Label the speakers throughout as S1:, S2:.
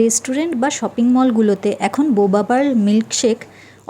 S1: Restaurant বা shopping মলগুলোতে এখন বোবা পার্ল মিল্কশেক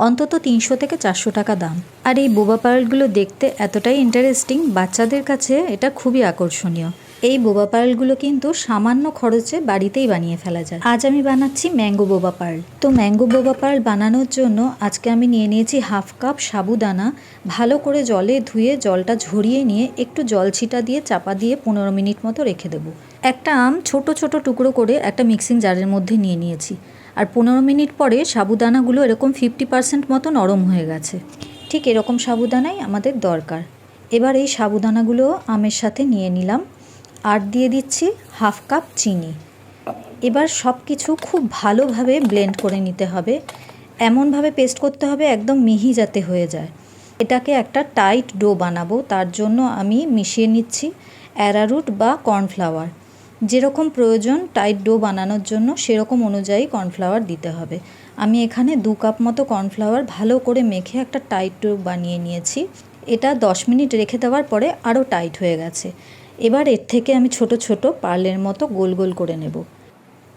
S1: অন্তত তিনশো থেকে চারশো টাকা দাম। আর এই বোবা পার্লগুলো দেখতে এতটাই ইন্টারেস্টিং, বাচ্চাদের কাছে এটা খুবই আকর্ষণীয়। এই বোবা পার্লগুলো কিন্তু সামান্য খরচে বাড়িতেই বানিয়ে ফেলা যায়। আজ আমি বানাচ্ছি ম্যাঙ্গো বোবা পার্ল। তো ম্যাঙ্গো বোবা পার্ল বানানোর জন্য আজকে আমি নিয়ে নিয়েছি হাফ কাপ সাবুদানা। ভালো করে জলে ধুয়ে জলটা ঝরিয়ে নিয়ে একটু জল ছিটা দিয়ে চাপা দিয়ে পনেরো মিনিট মতো রেখে দেবো। একটা আম ছোট ছোট টুকরো করে একটা মিক্সিং জারের মধ্যে নিয়ে নিয়েছি। আর পনেরো মিনিট পরে সাবুদানাগুলো এরকম ফিফটি পার্সেন্ট মতো নরম হয়ে গেছে। ঠিক এরকম সাবুদানাই আমাদের দরকার। এবার এই সাবুদানাগুলো আমের সাথে নিয়ে নিলাম। আর দিয়ে দিচ্ছি হাফ কাপ চিনি। এবার সব কিছু খুব ভালোভাবে ব্লেন্ড করে নিতে হবে। এমনভাবে পেস্ট করতে হবে একদম মিহি যাতে হয়ে যায়। এটাকে একটা টাইট ডো বানাবো, তার জন্য আমি মিশিয়ে নিচ্ছি অ্যারারুট বা কর্নফ্লাওয়ার। যেরকম প্রয়োজন টাইট ডো বানানোর জন্য, সেরকম অনুযায়ী কর্নফ্লাওয়ার দিতে হবে। আমি এখানে দু কাপ মতো কর্নফ্লাওয়ার ভালো করে মেখে একটা টাইট ডো বানিয়ে নিয়েছি। এটা দশ মিনিট রেখে দেওয়ার পরে আরও টাইট হয়ে গেছে। এবার এর থেকে আমি ছোট ছোট পার্লের মতো গোল গোল করে নেব।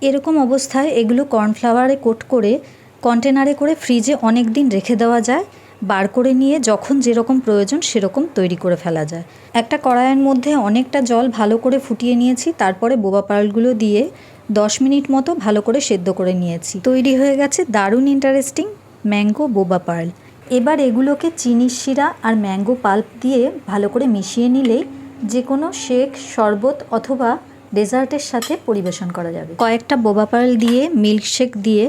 S1: এরকম অবস্থায় এগুলো কর্নফ্লাওয়ারে কোট করে, কন্টেনারে করে ফ্রিজে অনেক দিন রেখে দেওয়া যায়, বার করে নিয়ে যখন যেরকম প্রয়োজন সেরকম তৈরি করে ফেলা যায়। একটা কড়াইয়ের মধ্যে অনেকটা জল ভালো করে ফুটিয়ে নিয়েছি, তারপরে বোবা পার্লগুলো দিয়ে দশ মিনিট মতো ভালো করে সেদ্ধ করে নিয়েছি। তৈরি হয়ে গেছে দারুণ ইন্টারেস্টিং ম্যাঙ্গো বোবা পার্ল। এবার এগুলোকে চিনির শিরা আর ম্যাঙ্গো পাল্প দিয়ে ভালো করে মিশিয়ে নিলেই যে কোনো শেক, শরবত অথবা ডেজার্টের সাথে পরিবেশন করা যাবে। কয়েকটা বোবা পার্ল দিয়ে মিল্কশেক দিয়ে,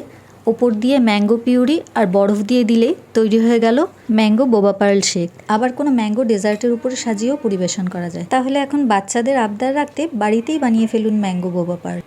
S1: ওপর দিয়ে ম্যাঙ্গো পিউরি আর বরফ দিয়ে দিলেই তৈরি হয়ে গেল ম্যাঙ্গো বোবা পার্ল শেক আবার কোনো ম্যাঙ্গো ডেজার্টের উপরে সাজিয়েও পরিবেশন করা যায়। তাহলে এখন বাচ্চাদের আবদার রাখতে বাড়িতেই বানিয়ে ফেলুন ম্যাঙ্গো বোবা পার্ল